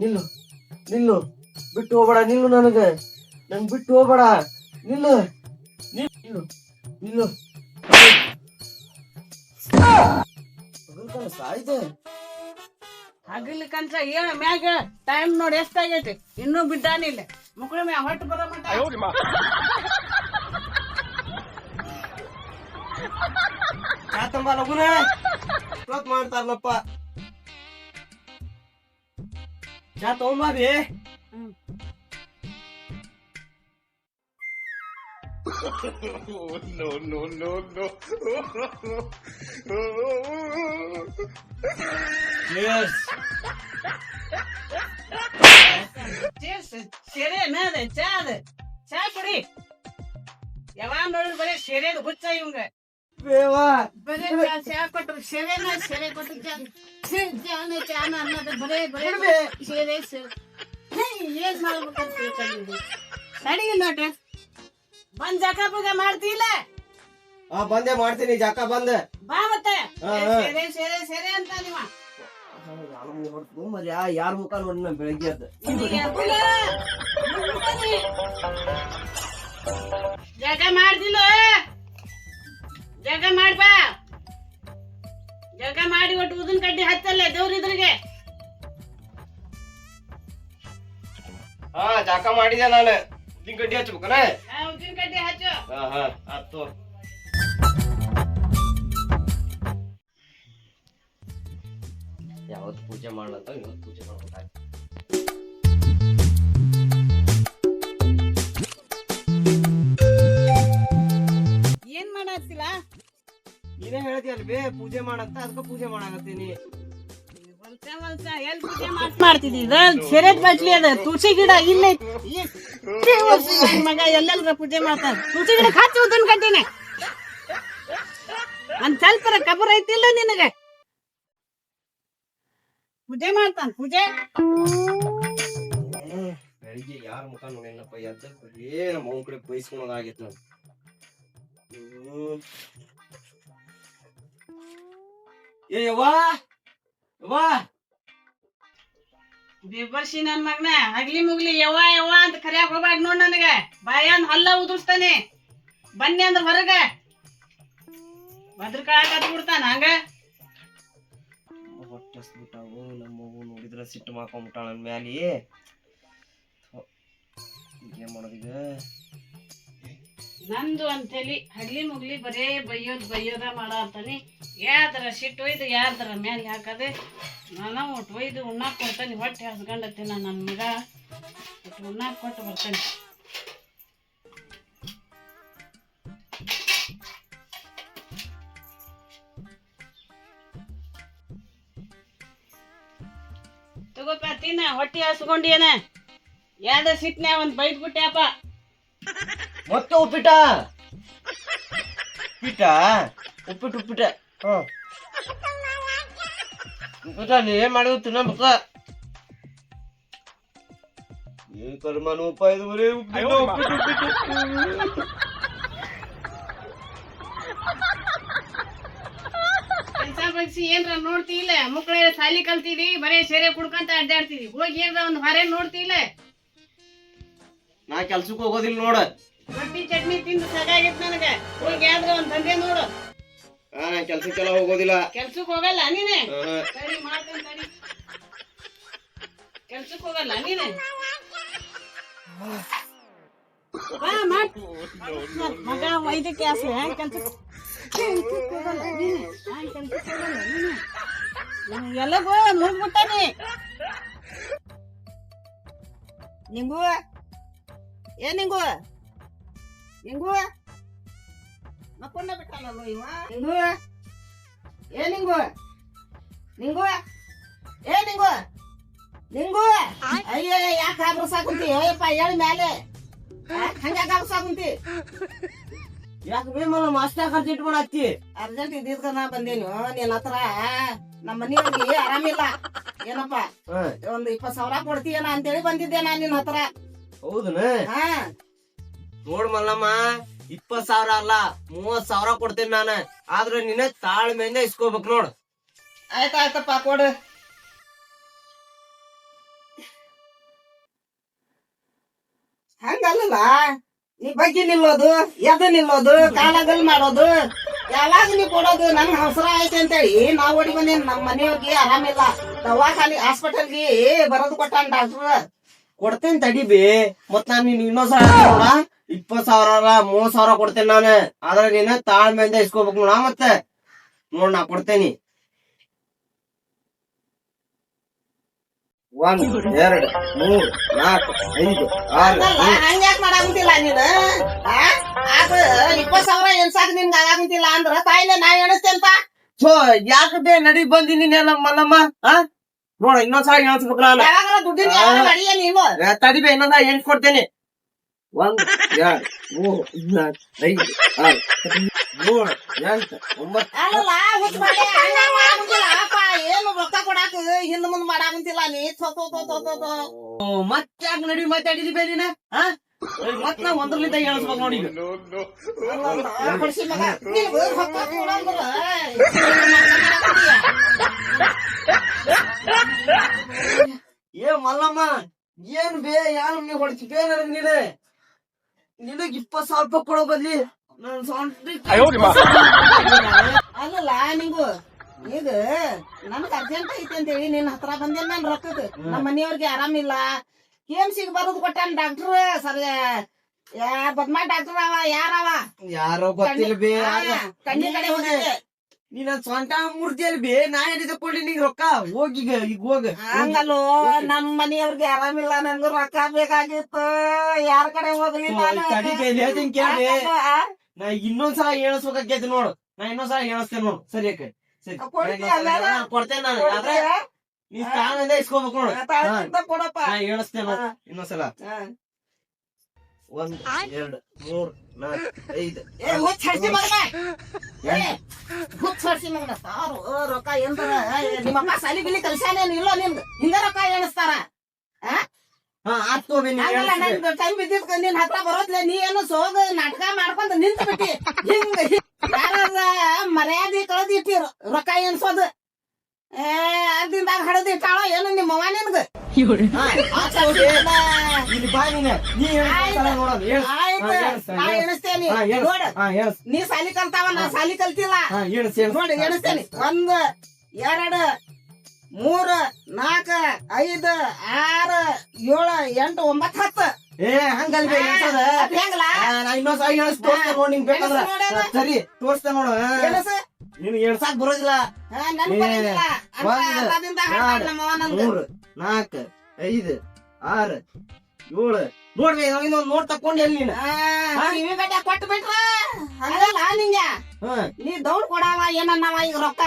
ನಿಲ್ಲು ನಿಲ್ಲು ಬಿಟ್ಟು ಹೋಗ್ಬೇಡ ನಿಲ್ಲು ನನಗೆ. ನನ್ ಬಿಟ್ಟು ಹೋಗ್ಬೇಡ ನಿಲ್ಲು ನಿಲ್ಲು ನಿಲ್ಲು. ಹಗಲ್ಕನ ಸಾಯ್ದೆ. ಹಗಲಿಕ್ಕಂತ ಏನ ಮ್ಯಾಗ? ಟೈಮ್ ನೋಡಿ ಎಷ್ಟಾಗೈತಿ? ಇನ್ನೂ ಬಿದ್ದಾನಿಲ್ಲ ಮುಕ್ಕಳ ಮ್ಯಾಗ ಹೊಟ್ಟು ಬರೋ ಮಟ ಚಾತಂಬ ಲಗುನ? ಇವತ್ ಮಾಡ್ತಾರನಪ್ಪ ಚಾ ತಗೊಂಬಾಬಿ ಹ್ಮ್. Cheers. ಚೇರ್ಸ್ ಸೆರೆ ಮೇದ ಚಾ ಅದ ಚಾ ಕುಡಿ ಯಾವಾಗ ನೋಡಿದ್ರು ಬರೀ ಸೆರೆದು ಹುಚ್ಚ ಇವಂಗ ಬೇವಾ ಬರೀ ಚಾ ಚಾ ಕೊಟ್ರು ಸೆರೆನ ಸೆರೆ ಕೊಟ್ರು ಚಾನ ಚಾನ ಅನ್ನೋದು ಬರೇ ಬರೇ ಸೆರೆ ಸೆರೆ ಹೇ, ಏನ್ ಮಾಡ್ಬೇಕಂತ ತಿಳ್ಕೊಂಡಿದ್ದಿ ತಡಿ ನೋಟ ಬಂದ್ ಜಕ ಪೂಜೆ ಮಾಡ್ತಿಲ್ಲ ಆ ಬಂದೆ ಮಾಡ್ತೀನಿ. ಜಾಕ ಬಂದೆ. ಬಾ ಮತ್ತೆ. ಸೇರೆ. ಸೆರೆ ಸೆರೆ ಅಂತ ನೀವ. ಯಾರ ಮುಖ ನೋಡಿ ನಾ ಬೆಳಗ್ಗೆ ಅದ ಜಗ ಮಾಡ್ದಿಲ್ಲ ಜಗ ಮಾಡ್ಬಾ. ಜಗ ಮಾಡಿ ಒಟ್ಟು ಉದಿನ ಕಡ್ಡಿ ಹತ್ತಲ್ಲ ದೇವ್ರಿದ್ರಿಗೆ. ಹಾ ಜಾಕ ಮಾಡಿದೆ ನಾನು. ಉದ್ದಿನ ಕಡ್ಡಿ ಹಚ್ಬೇಕನ? ಉದ್ದಿನ ಕಡ್ಡಿ ಹಚ್ಚು. ಹಾ ಹಾ ಆತು ಯಾವತ್ತು ಪೂಜೆ ಮಾಡ್ಲಂತ ಇವತ್ತು ಪೂಜೆ ಮಾಡ್ಬೇಕಾಯ್ತು. ಪೂಜೆ ಮಾಡಂತ ಅದಕ್ಕೆ ಪೂಜೆ ಮಾಡಾಕತ್ತೀನಿ. ಸೆರೆದ್ ಬಟ್ಲಿ ಅದ ತುಳಸಿ ಗಿಡ ಇಲ್ಲ ಮಗ ಎಲ್ಲೆಲ್ರ ಪೂಜೆ ಮಾಡ್ತಾರ ತುಳಸಿ ಗಿಡ ಹಚ್ಚಿ ಉದಿನ ಕಡ್ಡಿನೇ ಒಂದ್ ಸ್ವಲ್ಪ ಕಬರ್ ಐತಿಲ್ಲ ನಿನಗೆ. ಪೂಜೆ ಮಾಡ್ತಾನ ಪೂಜೆ. ಬೆಳಿಗ್ಗೆ ಯಾರ ಮುಖ ನೋಡಿಲ್ಲಪ್ಪ ಎದ್ದ ನಮ್ಮ ಅವ್ನ ಕಡೆ ಬೈಸ್ಕೊಳೋದಾಗಿತ್ತು ನಾನು. ಏ, ಯವ್ವಾ ಯವ್ವಾ. ಬಿಬರ್ಸಿ ನನ್ ಮಗನ. ಹಗ್ಲಿ ಮುಗ್ಲಿ, ಯವ್ವ ಯವ್ವ ಅಂತ ಕರಿಯಾಕ ಹೋಗ್ಬಾರ್ದು ನೋಡ್ ನನಗ. ಬಾಯಂದ್ ಹಲ್ಲ ಉದುರ್ಸ್ತಾನೆ. ಬನ್ನಿ ಅಂದ್ರ ಹೊರಗ. ಬದ್ರಕಾಳಕ ಬಿಡ್ತಾನ ಹಂಗ. ನಮ್ಮ ಮಗು ನೋಡಿದ್ರೆ ಸಿಟ್ಟು ಮಾಡ್ಕೊಂಬಿಟ್ಟಾಳ ಮ್ಯಾಲಿ. ಏನ್ ಮಾಡೋದೀಗ ನಂದು ಅಂತೇಳಿ ಹಗ್ಲಿ ಮುಗ್ಲಿ ಬರೇ ಬೈಯೋದ್ ಬೈಯೋದ ಮಾಡತ್ತಾನಿ ಯಾವ್ದರ ಸಿಟ್ಟು ಒಯ್ದು, ಯಾರ್ದರ ಮೇಲೆ ಹಾಕದೆ ನಾನು ಒಟ್ಟು ಒಯ್ದು ಉಣ್ಣಾಕ್ ಕೊಡ್ತಾನೆ, ಹೊಟ್ಟೆ ನಾನು ನನ್ನ ಮಗ. ಒಟ್ಟು ಉಣ್ಣಾಕ್ ಕೊಟ್ಟು ಬರ್ತಾನೆ. ತಗೋಪ ತಿನ್ನ ಹೊಟ್ಟೆ ಹಸ್ಕೊಂಡೇನ ಯಾವ್ದ ಸಿಟ್ನ್ಯಾ ಒಂದು ಬೈದ್ ಬಿಟ್ಟ್ಯಾಪ ಮತ್ತೆ ಉಪ್ಪಿಟ ಉಪ್ಪಿಟ ಉಪ್ಪಿಟ್ಟು ಉಪ್ಪಿಟ ಹ ಉಪ್ಪಿಟ ನೀ ಏನ್ ಮಾಡಿದ್ರು ತಿನ್ನಬೇಕ ಏನ್ ಕರ್ಮನು ಉಪ್ಪ ಇದು ಬರೀ ಉಪ್ಪಿಟ್ಟು ಉಪ್ಪಿಟ್ಟು ಉಪ್ಪಿಟ್ಟು. ಕೆಲ್ಸ ಬಗ್ಸಿ ಏನ್ರ ನೋಡ್ತಿಲ್ಲ ಮಕ್ಕಳ ಸಾಲಿ ಕಲ್ತಿದಿ ಬರೇ ಸೇರೆ ಕುಡ್ಕಂತ ಅಡ್ಡಾಡ್ತಿದಿ ಹೋಗಿ ಏನ್ರ ಒಂದ್ ಹೊರೆ ನೋಡ್ತಿಲ್ಲ ನಾ ಕೆಲ್ಸಕ್ಕೆ ಹೋಗೋದಿಲ್ಲ ನೋಡ. ರೊಟ್ಟಿ ಚಟ್ನಿ ತಿಂದು ಸಾಕಾಗೈತ್ ನನಗ ಹೋಗಿ ಯಾವ್ದ್ರ ಒಂದ್ ದಂಧೆ ನೋಡು ಆ, ನಾ ಕೆಲ್ಸಕ್ಕೆಲ್ಲ ಹೋಗೋದಿಲ್ಲ ಕೆಲ್ಸಕ್ ಹೋಗಲ್ಲ ನೀನೆ ಆಹಾ. ಸರಿ ಮಾಡ್ತೇನೆ ತಡಿ ಕೆಲ್ಸಕ್ ಹೋಗಲ್ಲ ನೀನೆ ಬಾ ಮಾಡ್ ಮಗ ವೈದ್ಯಕೀಯ ಆಸ್ಲಿ ಹ್ಯಾಂಗ್ ಕೆಲ್ಸಕ್ ಕೆಲ್ಸಕ್ ಹೋಗಲ್ಲ ನೀನೆ ಹ್ಯಾಂಗ್ ಕೆಲ್ಸಕ್ ಹೋಗಲ್ಲ ನೀನೆ ನಮ್ಗ್ ಎಲ್ಲಗೋ ಮುಗ್ಬಿಟ್ಟಾನೆ ನಿಂಗು ಏ ನಿಂಗು ನಿಂಗು ಮಕ್ಕೊಂಡ ಬಿಟ್ಟಾನಲ್ಲ ಇವ? ನಿಂಗು ಏ ನಿಂಗು ನಿಂಗು ಏ ನಿಂಗು ನಿಂಗು ಅಯ್ಯೋ ಯಾಕೆ ಹಾಬ್ರಸಾಕುಂತಿ ಅಯ್ಯಪ್ಪ ಹೇಳಿ ಮ್ಯಾಲೆ. ಹಂಗ್ಯಾಕ ಸಾಕುಂತಿ ಯಾಕೆ ಬೇ ಮಲ್ಲ ಮಾಸ್ಟರ್ ಖರ್ಚು ಇಟ್ಕೊಳತ್ತಿ ಅರ್ಜೆಂಟ್ ಇದ್ದಿದ್ಕ ನಾ ಬಂದೇನು? ನಿನ್ನ ಹತ್ರ ನಮ್ಮ ಮನೆಯವ್ರಿಗೆ ಆರಾಮಿಲ್ಲ. ಏನಪ್ಪ? ಒಂದು ಇಪ್ಪತ್ತು ಸಾವಿರ ಕೊಡ್ತೀಯನ ಅಂತೇಳಿ ಬಂದಿದ್ದೆ ನಾನು ನಿನ್ನ ಹತ್ರ. ಹೌದನ? ಹಾ. ನೋಡ್ ಮಲ್ಲಮ್ಮ ಇಪ್ಪತ್ ಸಾವಿರ ಅಲ್ಲ ಮೂವತ್ ಸಾವಿರ ಕೊಡ್ತೇನೆ ನಾನು. ಆದ್ರೆ ನಿನ್ನ ತಾಳ್ಮೆಯಿಂದ ಇಸ್ಕೋಬೇಕು ನೋಡ್. ಆಯ್ತಾಯ್ತಪ್ಪ ಕೊಡು. ಹಂಗಲ್ಲ ನೀ ಬಗ್ಗೆ ನಿಲ್ಲೋದು ಎದ ನಿಲ್ಲೋದು ಕಾಲಾಗಲ್ ಮಾಡೋದು ಯಾವಾಗ ನೀ ಕೊಡೋದು ನಂಗ್ ಹಸರ ಐತೆ ಅಂತೇಳಿ ನಾ ಓಡಿ ಬಂದೇನ್ ನಮ್ ಮನೆಯವ್ರಿಗೆ ಆರಾಮಿಲ್ಲ. ದವಾಖಾನಿ ಹಾಸ್ಪಿಟಲ್ಗೆ ಬರೋದು ಕೊಟ್ಟಾನ ಡಾಕ್ಟರ್. ಕೊಡ್ತೇನೆ ತಡಿಬಿ ಮತ್ತೆ ನಾನು ನೀನ್ ಇನ್ನೊಂದ್ಸಲ ಇಪ್ಪತ್ ಸಾವಿರ ಮೂವತ್ ಸಾವಿರ ಕೊಡ್ತೇನೆ ನಾನು. ಆದ್ರೆ ನೀನು ತಾಳ್ಮೆಯಿಂದ ಇಸ್ಕೋಬೇಕು ನೋಡ ಮತ್ತೆ? ನೋಡ್ ನಾ ಕೊಡ್ತೇನಿ. ಒಂದ್ ಎರಡ್ ಮೂರ್ ನಾಲ್ಕು ಐದು ಆರು ಅಲ್ಲ ಹಂಗ್ಯಾಕ್ ಮಾಡಾಕಂತಿಲ್ಲ ನೀನು? ಆಗ ಇಪ್ಪತ್ ಸಾವಿರ ಎನ್ಸಾಕ್ ನಿನ್ಗೆ ಆಗಾಕಂತಿಲ್ಲ ಅಂದ್ರ ತಾಯಿಲೆ ನಾ ಎಣಿಸ್ತೇಂತ ಸೊ ಯಾಕೆ ನಡಿ ಬಂದಿನಿ ಎಲ್ಲ ಮಲ್ಲಮ್ಮ? ಆ? ನೋಡ ಇನ್ನೊಂದ್ಸಲ ಎಣಿಸ್ಬೇಕು ನಾನು. ತಡಿಬೇ ದುಡ್ಡಿನ ಯಾವಾಗ ಅಡಿಯ ನೀನು ಒಂದ್ ಎರಡ್ ಮೂರ್ ನಾಲ್ಕು ಐದು ಆರು ಏಳು ಎಂಟು ಒಂಬತ್ತು ಏನು ರೊಕ್ಕ ಕೊಡಾಕ ಹಿಂದ್ ಮುಂದ್ ಮಾಡಾಕಂತಿಲ್ಲ ನೀ. ಮತ್ತೆ ಯಾಕೆ ನಡಿ ಮಾತಾಡಿದಿ ಬೇ ನೀನ? ಆ? ಮತ್ ನಾ ಒಂದ್ರಲಿಂದ ಎಣಿಸ್ಬೇಕು ನೋಡಿ ಏ ಮಲ್ಲಮ್ಮ ಏನ್ ಬೇ ಯಾರು ನೀ ಹೊಡ್ತಿ ಬೇ ನೀನೆ. ನಿನಗ್ ಇಪ್ಪತ್ ಸಾವಿರ ರೂಪಾಯಿ ಕೊಡೋ ಬದ್ಲಿ ನನ್ ಅಲ್ಲಲ್ಲ ನಿಂಗು. ಈಗ ನನಗ್ ಅರ್ಜೆಂಟ್ ಐತಿ ಅಂತ ಹೇಳಿ ನಿನ್ ಹತ್ರ ಬಂದೇನ್ ನನ್ ರೊಕ್ಕದ ನಮ್ಮ ಮನೆಯವ್ರಿಗೆ ಆರಾಮಿಲ್ಲ. ಸಿಗ್ ಬರೋದು ಕೊಟ್ಟಾನ ಡಾಕ್ಟರ್ ಸರ್ ಯಾ ಬದ್ಮಾ ಡಾಕ್ಟರ್ ಅವ ಯಾರವ? ಯಾರೋ ಗೊತ್ತಿಲ್ಲ ಕಣ್ಣಿ ಕಡೆ ಹೋಗಿದ್ದೆ ನೀ ನನ್ ಸ್ವಂತ ಮೂರ್ತಿಯಲ್ಲಿ ಬೇ ನಾ ಎಲ್ಲಿದ ಕೊಡ್ಲಿ ನಿಂಗ್ ರೊಕ್ಕ? ಹೋಗಿ ಈಗ ಹೋಗ. ಹಂಗಲ್ಲೋ ನಮ್ ಮನೆಯವ್ರಿಗೆ ಆರಾಮಿಲ್ಲ ನನ್ಗ ರೊಕ್ಕ ಬೇಕಾಗಿತ್ತು. ಯಾರ ಕಡೆ ಹೋಗ್ಲಿ ಹೇಳ್ತೀನಿ ಕೇಳಿ ನಾ ಇನ್ನೊಂದ್ ಸಲ ಎಣಿಸ್ಬೇಕಾಗೈತಿ ನೋಡು. ನಾ ಇನ್ನೊಂದ್ ಸಲ ಎಣಿಸ್ತೇನೆ ನೋಡು. ಸರಿ ಅಕ್ಕ ಸರಿ. ಕೊಡ್ತೇನೆ ನಾನು. ಆದ್ರೆ ಕೊಡ್ತೀಯ? ನೀ ತಾಳಿಂದ ಇಸ್ಕೋಬೇಕು ನೋಡು. ಆ, ತಾಳ್ಮೆಯಿಂದ ಕೊಡಪ್ಪ. ನಾ ಎಣಿಸ್ತೇನೆ ನೋಡು ಹಾ. ಇನ್ನೊಂದ್ಸಲ. ಒಂದ್ ಎರಡ್ ಮೂರ್ ನಾಲ್ಕ್ ಐದ್ ಸಾರು ರೊಕ್ಕ ಎಂದ್ರ ನಿಮ್ಮಪ್ಪ ಸಾಲಿ ಬಿಲಿ ಕಲ್ಸ್ಯಾನೇನ್ ಇಲ್ಲೋ ಹಿಂಗ ರೊಕ್ಕ ಎಣಿಸ್ತಾರ? ಟೈಮ್ ಬಿದ್ದಿದ್ಕ ನಿನ್ ಹತ್ರ ಬರೋದ್ಲೆ ನೀ ಏನು ಸೋಗ ನಾಟಕ ಮಾಡ್ಕೊಂತ ನಿಂತ ಬಿಟ್ಟಿ ಹಿಂಗ. ಯಾರದ ಮರ್ಯಾದೆ ಕಳೆದಿಟ್ಟಿರು ರೊಕ್ಕ ಎಣ್ಸೋದು. ಏ ಅರ್ದಿಂದಾಗ ಹಡದ್ ಏನು ನಿಮ್ಮ ಅವ್ವ ನಿನ್ಗ? ಎಣಿಸ್ತೇನಿ. ನೋಡ. ನೀ ಸಾಲಿ ಕಲ್ತಾವ ನಾ ಸಾಲಿ ಕಲ್ತಿಲ್ಲ. ನೋಡಿ ಎಣಿಸ್ತೇನೆ. ಒಂದ್ ಎರಡ್ ಮೂರ್ ನಾಲ್ಕ ಐದ್ ಆರ್ ಏಳು ಎಂಟು ಒಂಬತ್ ಹತ್ತ. ಏ ಹಂಗಲ್ ಬೇ ಎಣ್ಸೋದ. ಅದ್ ಹೆಂಗಲ್ಲ ಆ, ನಾ ಇನ್ನೊಂದ್ ಸಲ ಎಣಿಸ್ ತೋರಿಸ್ತೇನೆ ನೋಡ್ ನಿಂಗ್ ಬೇಕಾದ್ರ. ಎಣಿಸ್. ನೋಡೋಣ. ಹಾ, ಸರಿ ತೋರಿಸ್ತೇನೆ ನೋಡು ನಿನ್ ಎಣ್ಸಾಕ್ ಬರೋದಿಲ್ಲ. ಮೂರ್ ಐದು ಆರು ಏಳು. ನೋಡ್ರಿ ಇನ್ನೊಂದ್ ನೋಡ್ ತಕೊಂಡಿ ಅಲ್ಲಿ ನೀನು? ಗಡ್ಡೆ ಕೊಟ್ಟು ಬಿಟ್ರ ಹಂಗಲ್ಲ ನಿಂಗೆ? ನೀ ದೌಡ್ ಕೊಡವ ಏನನ್ನವ ಈಗ ರೊಕ್ಕ?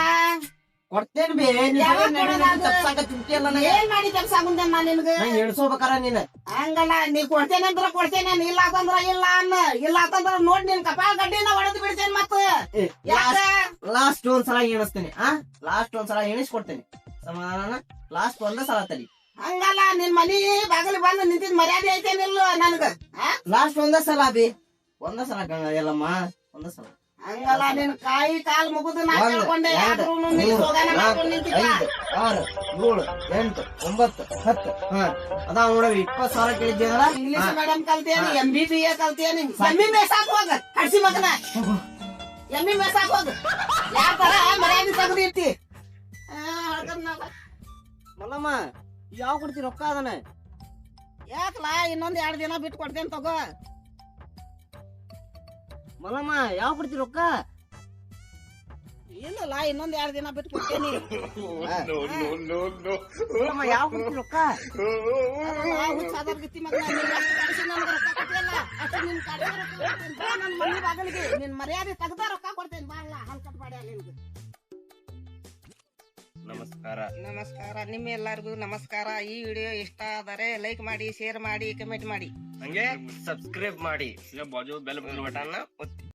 ಕೊಡ್ತೇನೆ ಬೇ ಏನ್ ಮಾಡಿ ಕೆಲ್ಸ ಮುಂದೆ ನಾ ನಿನ್ಗ. ನಂಗೆ ಎಣ್ಸೋಬೇಕಾರ ನೀನ್. ಹಂಗಲ್ಲ ನೀ ಕೊಡ್ತೇನೆ ಅಂದ್ರ ಕೊಡ್ತೇನೆ ಇಲ್ಲ ಅಂತಂದ್ರ ಇಲ್ಲ ಅನ್ನ. ಇಲ್ಲ ಅಂತಂದ್ರ ನೋಡ್ ನಿನ್ ಕಪಾಳ ಗಡ್ಡಿನ ಹೊಡೆದ್ ಬಿಡ್ತೇನೆ ಮತ್ತ. ಲಾಸ್ಟ್ ಒಂದ್ ಸಲ ಎಣಿಸ್ತೇನೆ ಆ? ಲಾಸ್ಟ್ ಒಂದ್ ಸಲ ಎಣಿಸ್ಕೊಡ್ತೇನೆ. ಸಮಾಧಾನ? ಲಾಸ್ಟ್ ಒಂದ ಸಲ ತಡಿ. ಹಂಗಲ್ಲ ನಿನ್ ಮನಿ ಬಾಗಿಲು ಬಂದು ನಿಂತಿದ್ ಮರ್ಯಾದೆ ಐತೇನಿಲ್ಲ ನನ್ಗ ಆ? ಲಾಸ್ಟ್ ಒಂದ ಸಲ ಬಿ. ಒಂದ ಸಲ ಗಂಗ ಎಲ್ಲಮ್ಮ ಒಂದ ಸಲ. ಹಂಗಲ್ಲ ನಿನ್ ಕಾಯಿ ಕಾಲು ಮುಗಿದು ನಾ ಕೇಳ್ಕೊಂಡೆ ಐದು ಆರು ಏಳು ಎಂಟು ಒಂಬತ್ತು ಹತ್ತು ಹಾ. ಅದಾವ ನೋಡ್ರಿ ಇಪ್ಪತ್ ಸಾವಿರ ಕೇಳಿದ್ದೇನಲ್ಲ ಇಂಗ್ಲಿಷ್. ಮೇಡಮ್ ಕಲ್ತೇನಿ. ಎಂ ಬಿ ಬಿ ಎ ಕಲ್ತೇನಿ ಎಮ್ಮಿ ಮೇಸಾಕ್ ಹೋಗ ಹಡ್ಸಿ ಮಗನ. ಎಮ್ಮಿ ಮೇಸಾಕ್ ಹೋಗ. ಯಾವ ತರ ಮರ್ಯಾದೆ ತೆಗ್ದು ಇಟ್ಟಿ? ಆ, ಹಳ್ಕಂದ್ ನಾವ್. ಮಲ್ಲಮ್ಮ ಯಾವ ಕೊಡ್ತಿ ರೊಕ್ಕ ಅದನ್ನ ಯಾಕಲಾ ಇನ್ನೊಂದ್ ಎರಡ್ ದಿನ ಬಿಟ್ಟು ಕೊಡ್ತೇನೆ ತಗೋ. ಮಲ್ಲಮ್ಮ ಯಾವ ಕೊಡ್ತಿ ರೊಕ್ಕ? ಇಲ್ಲಲ್ಲ ಇನ್ನೊಂದ್ ಎರಡ್ ದಿನ ಬಿಟ್ಟು ಕೊಡ್ತೇನಿ. ಮಲ್ಲಮ್ಮ ಯಾವ ಕೊಡ್ತಿ ರೊಕ್ಕ? ಹುಚ್ಚಾದರ್ಗಿತ್ತಿ ನೀನ್ ನನ್ ಮನೆ ಬಾಗಿಲಿಗೆ ನಿನ್ ಮರ್ಯಾದೆ ತೆಗ್ದ ರೊಕ್ಕ ಕೊಡ್ತೇನೆ. ಬಾಳ ಹಲ್ಕಟ್ ಮಾಡಿ ನಿನ್ಗೆ ನಮಸ್ಕಾರ. ನಮಸ್ಕಾರ ನಿಮ್ಮೆಲ್ಲರಿಗೂ ನಮಸ್ಕಾರ. ಈ ವಿಡಿಯೋ ಇಷ್ಟ ಆದರೆ ಲೈಕ್ ಮಾಡಿ ಶೇರ್ ಮಾಡಿ ಕಮೆಂಟ್ ಮಾಡಿ. ಹಂಗೆ ಸಬ್ಸ್ಕ್ರೈಬ್ ಮಾಡಿ. ಬಾಜು ಬೆಲ್ ಬಟನ್ ಒತ್ತಿ.